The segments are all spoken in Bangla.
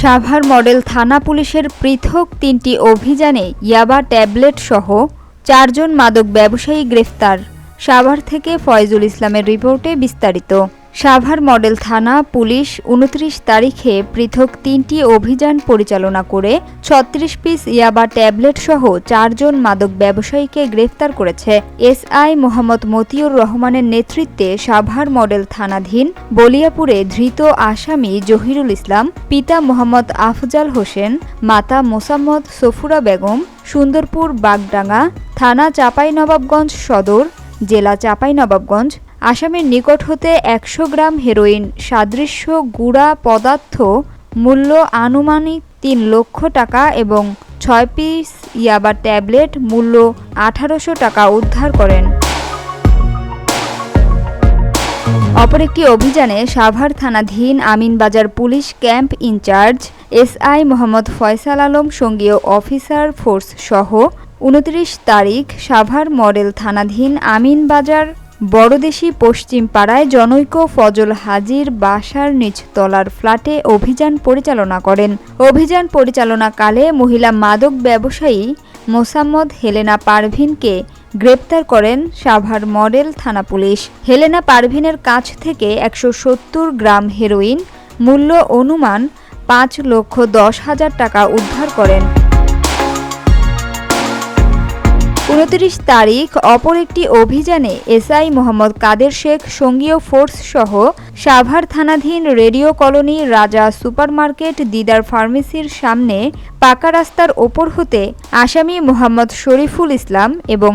সাভার মডেল থানা পুলিশের পৃথক তিনটি অভিযানে ইয়াবা ট্যাবলেট সহ চারজন মাদক ব্যবসায়ী গ্রেফতার। সাভার থেকে ফয়জুল ইসলামের রিপোর্টে বিস্তারিত। সাভার মডেল থানা, পুলিশ উনত্রিশ তারিখে পৃথক তিনটি অভিযান পরিচালনা করে ছত্রিশ পিস ইয়াবা ট্যাবলেট সহ চারজন মাদক ব্যবসায়ীকে গ্রেফতার করেছে। এসআই মোহাম্মদ মতিউর রহমানের নেতৃত্বে সাভার মডেল থানাধীন বলিয়াপুরে ধৃত আসামি জহিরুল ইসলাম, পিতা মোহাম্মদ আফজাল হোসেন, মাতা মোসাম্মদ সফুরা বেগম, সুন্দরপুর, বাগডাঙ্গা, থানা চাঁপাইনবাবগঞ্জ সদর, জেলা চাঁপাইনবাবগঞ্জ আসামের নিকট হতে একশো গ্রাম হেরোইন, সাদৃশ্য গুড়া পদার্থ, মূল্য আনুমানিক তিন লক্ষ টাকা এবং ছয় পিস ইয়াবা ট্যাবলেট মূল্য আঠারোশো টাকা উদ্ধার করেন। অপর একটি অভিযানে সাভার থানাধীন Aminbazar police camp incharge SI Mohammad Faisal Alam, সঙ্গীয় officer force সহ, উনত্রিশ তারিখ সাভার মডেল থানাধীন আমিনবাজার বড়দেশি পশ্চিম পাড়ায় জনৈক ফজল হাজির বাসার নিচতলার ফ্ল্যাটে অভিযান পরিচালনা করেন। অভিযান পরিচালনাকালে মহিলা মাদক ব্যবসায়ী মোসাম্মদ হেলেনা পারভিনকে গ্রেপ্তার করেন সাভার মডেল থানা পুলিশ। হেলেনা পারভিনের কাছ থেকে একশো সত্তর গ্রাম হেরোইন, মূল্য অনুমান পাঁচ লক্ষ দশ হাজার টাকা উদ্ধার করেন। উনত্রিশ তারিখ অপর একটি অভিযানে এসআই মোহাম্মদ কাদের শেখ, সঙ্গীয় ফোর্স সহ সাভার থানাধীন radio colony Raja supermarket Didar ফার্মেসির সামনে পাকা রাস্তার ওপর হতে আসামি মোহাম্মদ শরীফুল ইসলাম এবং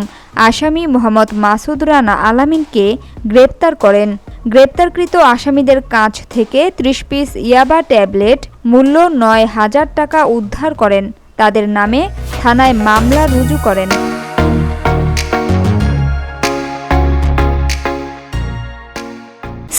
আসামি মোহাম্মদ মাসুদ রানা আলামিনকে গ্রেপ্তার করেন। গ্রেপ্তারকৃত আসামিদের কাছ থেকে ত্রিশ পিস ইয়াবা ট্যাবলেট মূল্য নয় হাজার টাকা উদ্ধার করেন। তাদের নামে থানায় মামলা রুজু করেন।